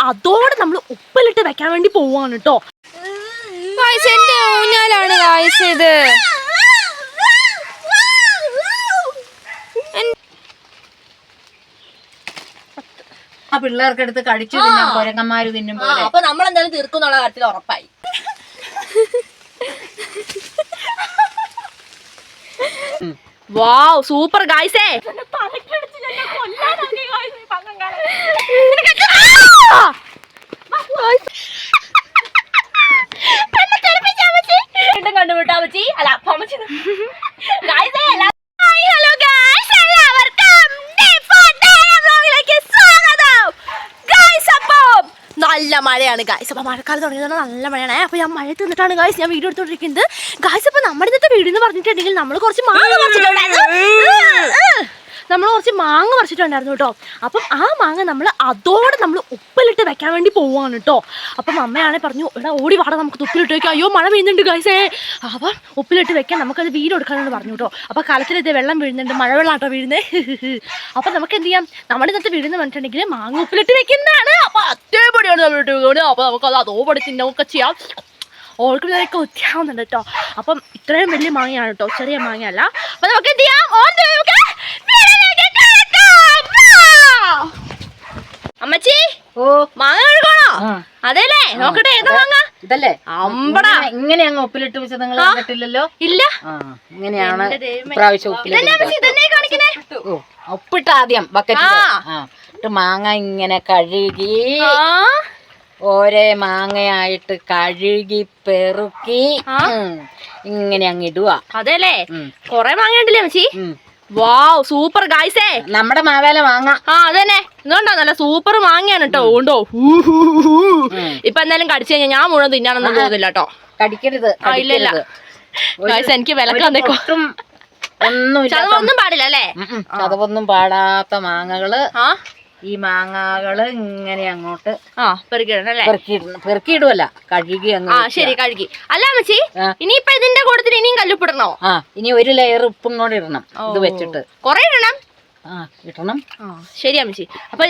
അതോടെ നമ്മൾ ഉപ്പിലിട്ട് വെക്കാൻ വേണ്ടി പോവാണ് കേട്ടോ എന്റെ ഊഞ്ഞാലാണ് ഇത്. ആ പിള്ളേർക്ക് എടുത്ത് കടിച്ചു കുരങ്ങന്മാര് തിന്നും പോലെ. അപ്പൊ നമ്മൾ എന്തായാലും തീർക്കുന്നുള്ള കാര്യത്തിൽ ഉറപ്പായി. വാവ് സൂപ്പർ ഗായ്സേ കണ്ടുപിട്ടാ പറ്റി അല്ല അമ്മച്ചി ഗായ്സേ ഹലോ ഗായ്സ് എല്ലാവർക്കും വ്ലോഗിലേക്ക് സ്വാഗതം. ഗായ്സ് അപ്പം നല്ല മഴയാണ് ഗായ്സ് അപ്പോൾ മഴക്കാലം തുടങ്ങിയത് നല്ല മഴയാണ്. അപ്പോൾ ഞാൻ മഴ തിന്നിട്ടാണ് ഗായ്സ് ഞാൻ വീഡിയോ എടുത്തോണ്ടിരിക്കുന്നത്. ഗായ്സ് അപ്പോൾ നമ്മുടെ ഇന്നത്തെ വീഡിയോ എന്ന് പറഞ്ഞിട്ടുണ്ടെങ്കിൽ നമ്മൾ കുറച്ച് മാറി പറിച്ചിട്ടുണ്ടായിരുന്നു. നമ്മൾ കുറച്ച് മാങ്ങ പറിച്ചിട്ടുണ്ടായിരുന്നു കേട്ടോ. അപ്പം ആ മാങ്ങ നമ്മൾ അതോടെ നമ്മൾ ഉപ്പിലിട്ട് വെക്കാൻ വേണ്ടി പോവാണ് കേട്ടോ. അപ്പം അമ്മയാണെ പറഞ്ഞു എടാ ഓടി വാട നമുക്ക് ഉപ്പിലിട്ട് വെക്കാം. അയ്യോ മഴ പെയ്യുന്നുണ്ട് ഗൈസേ അപ്പം ഉപ്പിലിട്ട് വെക്കാൻ നമുക്കത് വീട് കൊടുക്കാനാണ് പറഞ്ഞു കേട്ടോ. അപ്പം കലത്തിലിത് വെള്ളം വീഴുന്നുണ്ട് മഴ വെള്ളം കേട്ടോ വീഴുന്നത് അപ്പം നമുക്ക് എന്ത് ചെയ്യാം? നമ്മുടെ ഇന്നത്തെ വീടെന്ന് പറഞ്ഞിട്ടുണ്ടെങ്കിൽ മാങ്ങ ഉപ്പിലിട്ട് വെക്കുന്നതാണ്. അപ്പം അതേപടിയാണ് നമ്മളിട്ട് വെക്കുന്നത് അപ്പോൾ നമുക്കത് അതോപടി തിന്നൊക്കെ ചെയ്യാം. ഓൾക്കുള്ളതൊക്കെ ഒത്തിയാവുന്നുണ്ട് കേട്ടോ. അപ്പം ഇത്രയും വലിയ മാങ്ങയാണ് കേട്ടോ ചെറിയ മാങ്ങയല്ല. അപ്പം നമുക്ക് എന്ത് ചെയ്യാം? ഓൺ ദ way നമുക്ക് വീട്ടിലേക്ക് കിടക്കാം. വാ. ഓ. മാങ്ങ ആ. അതെല്ലേ നോക്കട്ടെ ഏതാ മാങ്ങ? ഇതല്ലേ. അമ്പടാ. ഇങ്ങനെ- അങ്ങ് ഉപ്പിലിട്ട് വെച്ചത് നിങ്ങൾ കണ്ടിട്ടില്ലല്ലോ? ഇല്ല. ഇങ്ങനെയാണ് ഇതന്നെ ഉപ്പിലിട്ട് ഉപ്പിട്ട് ആദ്യം. ആ. മാങ്ങ ഇങ്ങനെ കഴുകി ഓരേ മാങ്ങയായിട്ട് കഴുകി പെറുക്കി ഇങ്ങനെ അങ്ങ് ഇടുക അതെല്ലേ. കൊറേ മാങ്ങ ഉണ്ടല്ലേ അമ്മച്ചി ഉം. വാവ് സൂപ്പർ ഗായ്സേ. നമ്മുടെ മാവേല വാങ്ങാം. ആ അതന്നെ. ഇതുകൊണ്ടാ നല്ല സൂപ്പർ മാങ്ങയാണ് കേട്ടോ ഉണ്ടോ? ഇപ്പൊ എന്തായാലും കടിച്ചു കഴിഞ്ഞാൽ ഞാൻ മുഴുവൻ തിന്നാണെന്ന് തോന്നില്ല കേട്ടോ കടിക്കരുത് ആ ഇല്ല ഇല്ല. ഗായ്സ് എനിക്ക് വിലക്ക് വന്നേക്കും. ഒന്നും ചതവൊന്നും പാടില്ല അല്ലേ? അതൊന്നും പാടാത്ത മാങ്ങകൾ ആ. ഈ മാങ്ങകൾ ഇങ്ങനെ അങ്ങോട്ട് ആ അല്ലേ? പെറുക്കിയിടണം. കഴുകി അങ്ങ് ആ വെക്കുക. ശരി കഴുകി. അല്ല അമ്മച്ചി ആ. ഇനിയിപ്പൊ ഇതിന്റെ കൂട്ടത്തിൽ ഇനിയും കല്ലുപ്പിടണോ? ആ ഇനി ഒരു ലെയർ ഉപ്പും കൂടെ ഇടണം ഇത് വെച്ചിട്ട്. കൊറേ ഇടണം? ആ ഇടണം. ആ ശരി അമ്മച്ചി. അപ്പൊ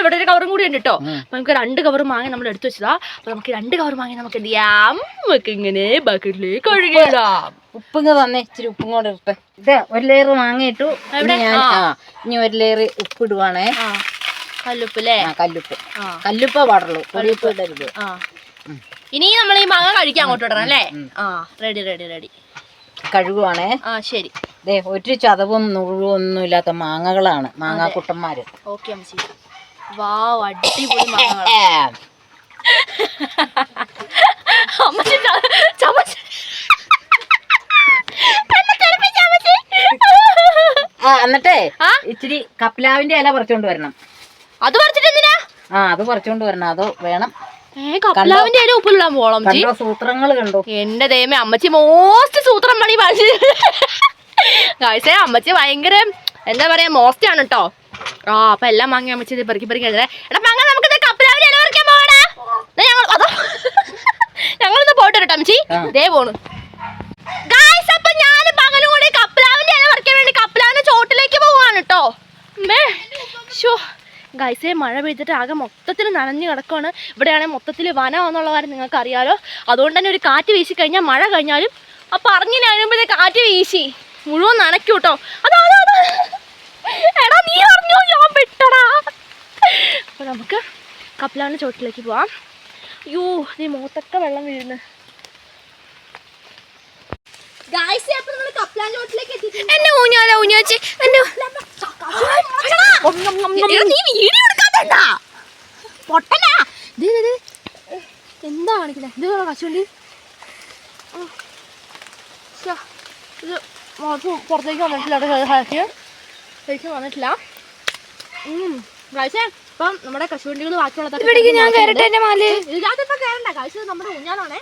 ഇവിടെ ഒരു കവറും കൂടി ഉണ്ട് കേട്ടോ. അപ്പൊ നമുക്ക് രണ്ട് കവർ മാങ്ങ നമ്മൾ എടുത്തു വെച്ചതാ. അപ്പൊ നമുക്ക് രണ്ട് കവർ മാങ്ങ നമുക്ക് എന്ത് ചെയ്യാം? നമുക്ക് ഇങ്ങനെ ബക്കറ്റിലേക്ക് കഴുകിയിടാം ഉപ്പിങ്ങ് തന്നെ ഇച്ചിരി ഉപ്പും കൂടെ ഇട്ടെ. ഇത് ഒരു ലെയർ മാങ്ങയിട്ടു ഞാൻ ആ. ഇനി ഒരു ലെയർ ഉപ്പ് ഇടുവാണേ കല്ലുപ്പ് അല്ലേ ആ കല്ലുപ്പ്. കല്ലുപ്പ പാടുള്ളൂ. കല്ലുപ്പ്. ഇടരുത്. ഇനി നമ്മൾ ഈ മാങ്ങ കഴിക്കാൻ അങ്ങോട്ട് ഇടണം അല്ലേ? ആ റെഡി റെഡി റെഡി കഴുകുവാണേ. ആ ശരി. ദേ ഒരു ചതവും നുഴുവൊന്നും ഇല്ലാത്ത മാങ്ങകളാണ്. മാങ്ങാക്കുട്ടന്മാര് ഓക്കെ അമ്മച്ചി. വാവ് അടിപൊളി മാങ്ങകളാ ഏ, അമ്മച്ചി ച- ചമച്ച് എന്നെ തെറിപ്പിച്ച അമ്മച്ചി. ആ എന്നിട്ടേ ആ? ഇച്ചിരി കപ്ലാവിന്റെ ഇല പറിച്ചോണ്ട് വരണം. അത് പറിച്ചിട്ട് എന്തിനാ? ആ അത് പറിച്ചോണ്ട് വരണം. അത് വേണം. ഏ കപ്പലാവിന്റെ ഇല ഉപ്പിടാൻ പോളം സൂത്രങ്ങൾ കണ്ടോ എന്റെ ദൈവമേ അമ്മച്ചി മോസ്റ്റ് സൂത്രം പണി പഠിച്ചു കാഴ്ച അമ്മച്ചി ഭയങ്കര എന്താ പറയാ മോസ്റ്റ് ആണ് കേട്ടോ ആ അപ്പൊ എല്ലാം വാങ്ങി അമ്മച്ചി ഇത് പെറുക്കി പെറുക്കി എഴുതേ എടാ മങ്ങ നമുക്ക് ഇത് കപ്പലാവിന്റെ ഇല പറിക്കാൻ പോകണേ ഞങ്ങൾ അതോ ഞങ്ങളിന്ന് പോയിട്ട് കേട്ടോ അമ്മച്ചി. ദേ പോണു. ഗായ്സ് അപ്പൊ ഞാൻ പകലും കൂടി കപ്പലാവിന്റെ ഇല പറിക്കാൻ വേണ്ടി കപ്പലാന്ന് ചോട്ടിലേക്ക് പോവാണ് കേട്ടോ ഷോ ഗൈസേ മഴ പെയ്തിട്ട് ആകെ മൊത്തത്തിൽ നനഞ്ഞു കിടക്കുകയാണ് ഇവിടെയാണെങ്കിൽ മൊത്തത്തിൽ വനമാണെന്നുള്ള കാര്യം നിങ്ങൾക്ക് അറിയാലോ അതുകൊണ്ട് തന്നെ ഒരു കാറ്റ് വീശി കഴിഞ്ഞാൽ മഴ കഴിഞ്ഞാലും ആ പറഞ്ഞു കഴിയുമ്പോഴേ കാറ്റ് വീശി. മുഴുവൻ നനയ്ക്കും കേട്ടോ അതാ. എടാ നീ അറിഞ്ഞോ? ഞാൻ വിട്ടടാ. നമുക്ക് കപ്പലാണ് ചോട്ടിലേക്ക് പോവാം. അയ്യോ നീ മുഖത്തൊക്കെ വെള്ളം വീഴുന്നു. എന്നെ ഊഞ്ഞാല ഊഞ്ഞാച്ചി എന്നെ. എന്താ കാണിക്കണേ ഇത് കശുവണ്ടി ഇത് പുറത്തേക്ക് വന്നിട്ടില്ല ശരിക്കും വന്നിട്ടില്ല ഉം. ഗായ്സേ, ഇപ്പം നമ്മുടെ കശുവണ്ടികൾ ബാക്കിയുള്ളതൊക്കെ ഞാൻ കയറട്ടെ എന്റെ മാൽ ഇതിനകത്തിപ്പോ കയറണ്ട കാഴ്ച നമ്മുടെ ഊഞ്ഞാലാണേ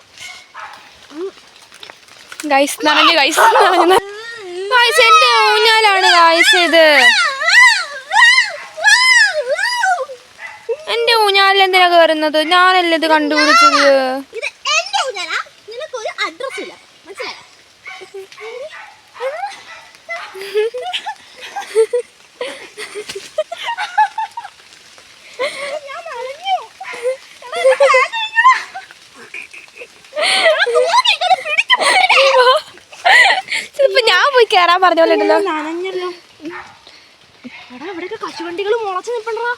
ഗൈസ് നിറഞ്ഞു ഗൈസ് നിറഞ്ഞു ഗൈസ് എന്റെ ഊഞ്ഞാലാണ് ഗൈസ് ഇത്. എന്റെ ഊഞ്ഞാലിൽ എന്തിനാ കയറുന്നത് ഞാനല്ലേ ഇത് കണ്ടുപിടിച്ചത് ഇത് എന്റെ ഊഞ്ഞാലാ നിനക്ക് ഒരു അഡ്രസ് ഇല്ല മനസ്സിലായോ ഞാൻ നനഞ്ഞു കേറാൻ പറഞ്ഞ പോലെ ഉണ്ടല്ലോ. നനഞ്ഞല്ലോ. എടാ ഇവിടെയൊക്കെ കശുവണ്ടികൾ മുളച്ച് നിൽപ്പണ്ടാ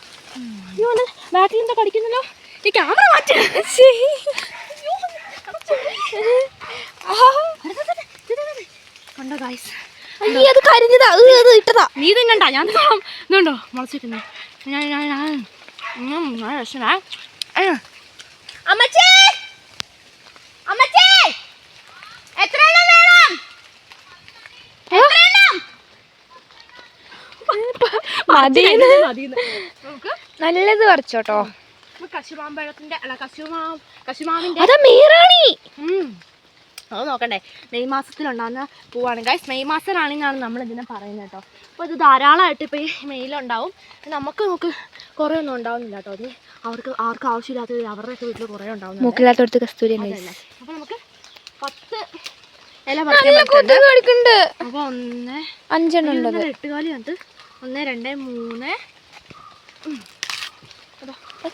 അയ്യോ അല്ല ബാക്കിൽ എന്താ കടിക്കുന്നല്ലോ? ഈ ക്യാമറ മാറ്റി. കണ്ടോ ഗായ്സ് അയ്യേ അത് കരിഞ്ഞതാ. അത് ഇട്ടതാ. നീ തിന്നണ്ട ഞാൻ ഇതുണ്ടോ ഞാൻ ഞാൻ ഞാൻ. അമ്മച്ചി! അമ്മച്ചി! എത്ര എണ്ണം വേണം എത്ര എണ്ണം മതിയെന്ന് മതിയെന്ന്. നമുക്ക് നല്ലത് പറിച്ചോട്ടോ. കശുമാമ്പഴത്തിന്റെ അല്ല കശുമാ കശുമാവിന്റെ അതാ മീറാണി. അത് നോക്കണ്ടേ. മെയ് മാസത്തിലുണ്ടാകുന്ന പൂവാണ്. ഗൈസ് മെയ് മാസത്തിലാണെന്നാണ് നമ്മൾ ഇതിനെ പറയുന്നത് കേട്ടോ. അപ്പോൾ ഇത് ധാരാളമായിട്ട് ഇപ്പോൾ ഈ മെയിലുണ്ടാവും. നമുക്ക് നമുക്ക് കുറേ ഒന്നും ഉണ്ടാവുന്നില്ല കേട്ടോ. അത് അവർക്ക് ആർക്കും ആവശ്യമില്ലാത്തത് അവരുടെ വീട്ടിൽ കുറേ ഉണ്ടാവും മൂക്കില്ലാത്തടത്ത് കസ്തൂരി അപ്പോൾ നമുക്ക് പത്ത് ഒന്ന് അഞ്ചെണ്ണം എട്ട് കാലി അത് ഒന്ന് രണ്ട് മൂന്ന്.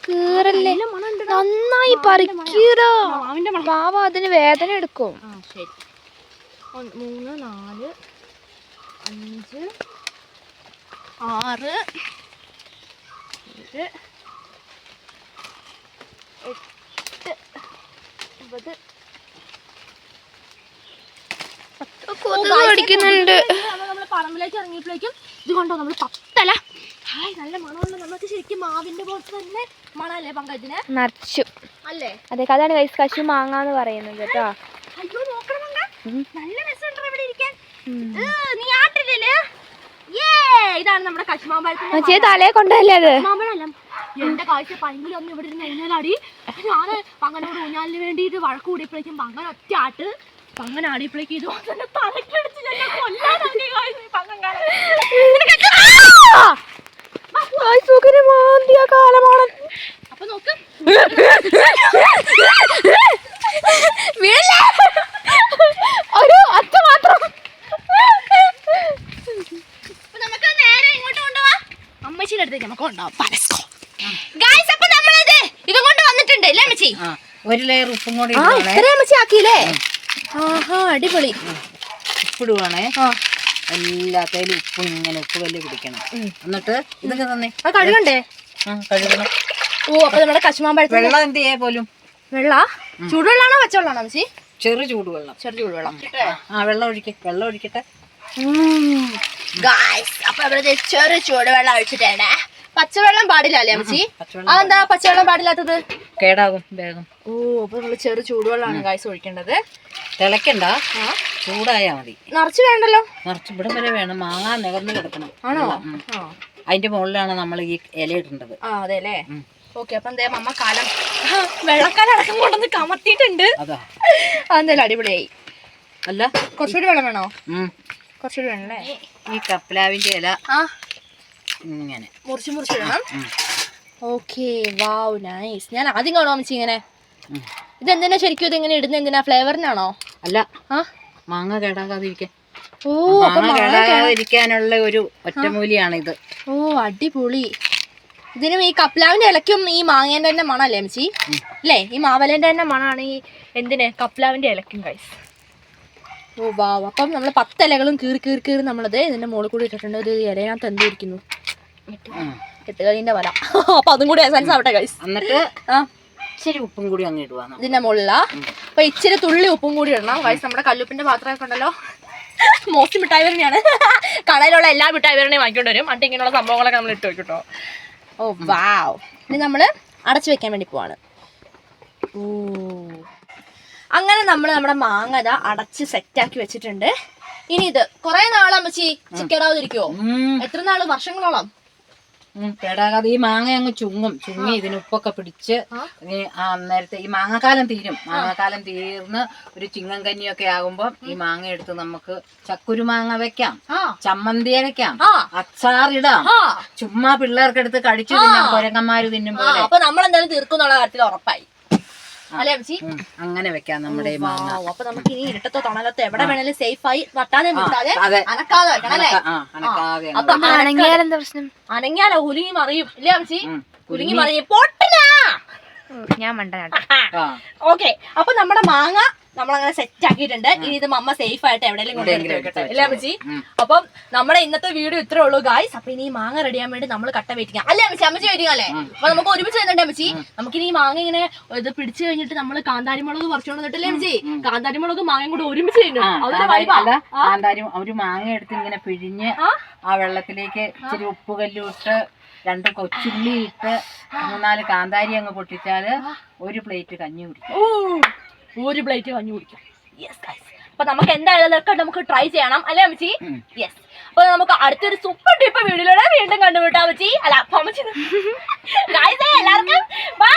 കേറല്ലേ? നല്ല മണമുണ്ട് നന്നായി മണം. പാവ അതിന് വേദന എടുക്കും. ശരി. മൂന്ന് നാല് അഞ്ച് ആറ് ഏഴ് എട്ട് ഒമ്പത് കൊതുക് കടിക്കുന്നുണ്ട്. നമ്മൾ പറമ്പിലേക്ക് ഇറങ്ങിയപ്പോഴേക്കും ഇത് കണ്ടോ നമ്മൾ പത്തല. ഹായ് നല്ല ശരിക്കും മാവിന്റെ പോലത്തെ തന്നെ മണമല്ലേ പങ്കജിന് നിറച്ചു. അല്ലേ? അതെ അതാണ് കൈസ് കശു മാങ്ങാന്ന് പറയുന്നത് കേട്ടോ. അയ്യോ നോക്കണം. നല്ല രസമുണ്ടോ ഇവിടെ ഇരിക്കാൻ. നീ ആട്ടില്ലേ ഇതാണ് നമ്മുടെ കശുമാമ്പഴത്തിന്റെ തലയെ കൊണ്ടല്ലേ അത്? എന്റെ കാഴ്ച പൈങ്കിളി ഒന്ന് ഇവിടെ ഇരുന്ന് ഊഞ്ഞാലാടി ഞാൻ പങ്ങനോട് ഊഞ്ഞാലിന് വേണ്ടിയിട്ട് വഴക്ക് കൂടിയപ്പോഴേക്കും ഒറ്റ ആട്ട് പങ്ങൻ ആടിയപ്പോഴേക്കും ഇത് തന്നെ തലക്കടിച്ച് ഞങ്ങൾ ആ! സുഖരമാന്തിയ കാലമാണ്. അപ്പൊ നോക്ക്. വീഴല്ലേ ഒരു അച്ഛ മാത്രം. നമുക്ക് നേരെ ഇങ്ങോട്ട് കൊണ്ടുപോവാ അമ്മച്ചിയുടെ അടുത്തേക്ക് നമുക്ക് കൊണ്ടുപോവാം പരസ്കോ. ഗായ്സ് അപ്പൊ നമ്മളിത് ഇതും കൊണ്ട് വന്നിട്ടുണ്ട്. അല്ലേ അമ്മച്ചി? ഒരു ലെയർ ഉപ്പും കൂടി ഇത്രയും അമ്മച്ചി ആക്കിയില്ലേ? ആഹാ അടിപൊളി. ഉപ്പിടുവാണേ. എല്ലാത്തേലും ഉപ്പും ഇങ്ങനെ ഉപ്പ് കല്ല് പിടിക്കണം. എന്നിട്ട് ഇതൊക്കെ തന്നെ. അത് കഴുകണ്ടേ? കഴുകണം. ഓ അപ്പൊ നമ്മുടെ കശുമാമ്പഴത്തിന് വെള്ളം എന്ത് ചെയ്യാ പോലും? വെള്ള? ചൂടുവെള്ളാണോ പച്ചവെള്ളാണോ അമ്മച്ചി ചെറു ചൂടുവെള്ളം. ചെറു ചൂടുവെള്ളം. ആ വെള്ളം ഒഴിക്കെ വെള്ളം ഒഴിക്കട്ടെ. ഗായ്സ് അപ്പൊ ഇവിടെ ചെറു ചൂടുവെള്ളം ഒഴിച്ചിട്ടേ പച്ചവെള്ളം പാടില്ല അല്ലേ അമ്മച്ചി അതെന്താ പച്ചവെള്ളം പാടില്ലാത്തത്? കേടാകും വേഗം. ഓ അപ്പൊ നമ്മൾ ചെറു ചൂടുവെള്ളമാണ് കായ്സ് ഒഴിക്കേണ്ടത്. തിളക്കണ്ട. ചൂടായാ മതി. നിറച്ച് വേണ്ടല്ലോ? നിറച്ച് ഇവിടെ വരെ വേണം. മാങ്ങ നിവർന്ന് കിടക്കണം. ആണോ? അതിന്റെ മുകളിലാണ് നമ്മൾ ഈ ഇല ഇടേണ്ടത്. ആ അതെ അല്ലേ. ഓക്കെ അപ്പൊ എന്തേ അമ്മ കാലം വെള്ളക്കാലം അടക്കം കൊണ്ടുവന്ന് കമത്തിയിട്ടുണ്ട്. അതാ. അതെന്തായാലും അടിപൊളിയായി. അല്ല. കുറച്ചുകൂടി വെള്ളം വേണോ. കുറച്ചുകൂടി വേണല്ലേ? ഈ കപ്പലാവിന്റെ ഇല. ആ. ഇങ്ങനെ. മുറിച്ച് മുറിച്ച് ഇടണം. ഓക്കെ വാവ് നൈസ് ഞാൻ ആദ്യം കാണുമോ അമ്മച്ചി ഇങ്ങനെ. ഇതെന്തിനാ ശരിക്കും ഇത് ഇങ്ങനെ ഇടുന്നത് എന്തിനാ ഫ്ലേവറിനാണോ? അല്ല. ആ? മാങ്ങ കേടാകാതിരിക്കാൻ. ഓ കേടാകാതിരിക്കാനുള്ള ഒരു ഒറ്റമൂലിയാണ് ഇത്. ഓ അടിപൊളി. ഇതിനും ഈ കപ്ലാവിന്റെ ഇലക്കും ഈ മാങ്ങേന്റെ തന്നെ മണല്ലേ അമ്മച്ചി? അല്ലേ? ഈ മാവലേന്റെ തന്നെ മണാണ് ഈ എന്തിന്? കപ്ലാവിന്റെ ഇലക്കും കൈസ് ഓ വാവ് അപ്പം നമ്മൾ പത്ത് ഇലകളും കീറി കീറി കീറി നമ്മളത് ഇതിന്റെ മുകളിൽ കൂടി ഇട്ടിട്ടുണ്ട്. ഒരു ഇലയിനകത്ത് എന്തിരിക്കുന്നു ഉം. കെട്ടുകളിന്റെ വല. അപ്പൊ അതും കൂടി എസൻസ് ആവട്ടെ എന്നിട്ട് ആ. ഇച്ചിരി ഉപ്പും കൂടി അങ്ങ് ഇടുവാണ് ഇതിന്റെ മുകളില. അപ്പൊ ഇച്ചിരി തുള്ളി ഉപ്പും കൂടി ഇടണം. വയസ്സ് നമ്മുടെ കല്ലുപ്പിന്റെ പാത്രമൊക്കെ ഉണ്ടല്ലോ. മോസ്റ്റ് മിഠായി വരണയാണ് കടയിലുള്ള എല്ലാ മിഠായി വരണയും വാങ്ങിക്കൊണ്ട് വരും. അട്ട് ഇങ്ങനെയുള്ള സംഭവങ്ങളൊക്കെ നമ്മൾ ഇട്ട് വെക്കും കേട്ടോ ഓ വാവ്. ഇനി നമ്മൾ അടച്ചു വെക്കാൻ വേണ്ടി പോവാണ്. ഓ അങ്ങനെ നമ്മൾ നമ്മുടെ മാങ്ങ അടച്ച് സെറ്റാക്കി വെച്ചിട്ടുണ്ട്. ഇനി ഇത് കുറെ നാളമ്മച്ചി ചിക്കടാതിരിക്കുവോ ഉം. എത്ര നാൾ? വർഷങ്ങളോളം? കേടാകാതെ ഈ മാങ്ങ അങ്ങ് ചുങ്ങും. ചുങ്ങി ഇതിന് ഉപ്പൊക്കെ പിടിച്ച് നേരത്തെ ഈ മാങ്ങാക്കാലം തീരും. മാങ്ങാക്കാലം തീർന്ന് ഒരു ചിങ്ങം കഞ്ഞിയൊക്കെ ആകുമ്പോൾ ഈ മാങ്ങ എടുത്ത് നമുക്ക് ചക്കുരു മാങ്ങ വെക്കാം. ചമ്മന്തി അരയ്ക്കാം അച്ചാറിടാം ചുമ്മാ പിള്ളേർക്കെടുത്ത് കടിച്ചു തിന്നാം കൊരങ്ങന്മാര് തിന്നുമ്പോൾ അപ്പൊ നമ്മൾ എന്തായാലും തീർക്കുന്നുള്ള കാര്യത്തിൽ ഉറപ്പായി. അല്ലേ അമ്മച്ചി അങ്ങനെ വെക്കാം നമ്മുടെ അപ്പൊ നമുക്ക് ഇനി ഇരട്ടത്തോ തണലത്തോ എവിടെ വേണേലും സേഫ് ആയി വട്ടാതെ നിർത്താതെ അതെ. അനക്കാതെ വെക്കണം അല്ലേ? അനക്കാതെ അപ്പൊ എന്താ പ്രശ്നം? അനങ്ങിയാലോ കുലുങ്ങി മറിയും. ഇല്ലേ അമ്മച്ചി. കുലുങ്ങി മറിയും. പൊട്ടിനാ ഞാൻ മണ്ടനാട്ടോ. ഓക്കെ. അപ്പൊ നമ്മുടെ മാങ്ങ നമ്മളങ്ങനെ സെറ്റ് ആക്കിയിട്ടുണ്ട്. ഇനി ഇത് മമ്മ സേഫ് ആയിട്ട് എവിടെയെങ്കിലും കൊണ്ടുവരുത്തി വെക്കട്ടെ അല്ലേ അമ്മച്ചി. അപ്പം നമ്മുടെ ഇന്നത്തെ വീഡിയോ ഇത്രേ ഉള്ളൂ ഗായ്സ് അപ്പൊ ഇനി ഈ മാങ്ങ ആവാൻ വേണ്ടി നമ്മൾ കട്ട വെയിറ്റിംഗ് അല്ലേ അമ്മച്ചി? അമ്മച്ചി വെയിറ്റിംഗ് അല്ലേ? അപ്പൊ നമുക്ക് ഒരുമിച്ച് വരുന്നുണ്ട് അമ്മച്ചി. നമുക്ക് ഇനി മാങ്ങ ഇങ്ങനെ ഇത് പിടിച്ചു കഴിഞ്ഞിട്ട് നമ്മൾ കാന്താരി മുളക് പറിച്ചോണ്ട് വന്നിട്ടല്ലേ അമ്മച്ചി? കാന്താരി മുളക് മാങ്ങയും കൂടെ ഒരുമിച്ച് തിന്നും അതൊരു കാന്താരി- അല്ല കാന്താരി ഒരു മാങ്ങ എടുത്ത് ഇങ്ങനെ പിഴിഞ്ഞ് ആ? വെള്ളത്തിലേക്ക് ഇച്ചിരി ഉപ്പുകല്ലും ഇട്ട് രണ്ട് കൊച്ചുള്ളി ഇട്ട് മൂന്നാൽ കാന്താരി അങ്ങ് പൊട്ടിച്ചാൽ ഒരു പ്ലേറ്റ് കഞ്ഞി കുടിക്കും. ഓ ഒരു പ്ലേറ്റ് കഞ്ഞി കുടിക്കും. യെസ് അപ്പൊ നമുക്ക് എന്തായാലും ഇതൊക്കെ നമുക്ക് ട്രൈ ചെയ്യണം. അല്ലേ അമ്മച്ചി? യെസ് അപ്പൊ നമുക്ക് അടുത്തൊരു സൂപ്പർ ടിപ്പ് വീഡിയോയിലൂടെ വീണ്ടും കണ്ടുപിട്ടാ അമ്മച്ചി. അല്ല അപ്പൊ അമ്മച്ചി. എല്ലാവർക്കും ബൈ